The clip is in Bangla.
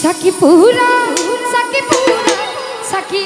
সাকি পুরা সাকি পুরা সাকি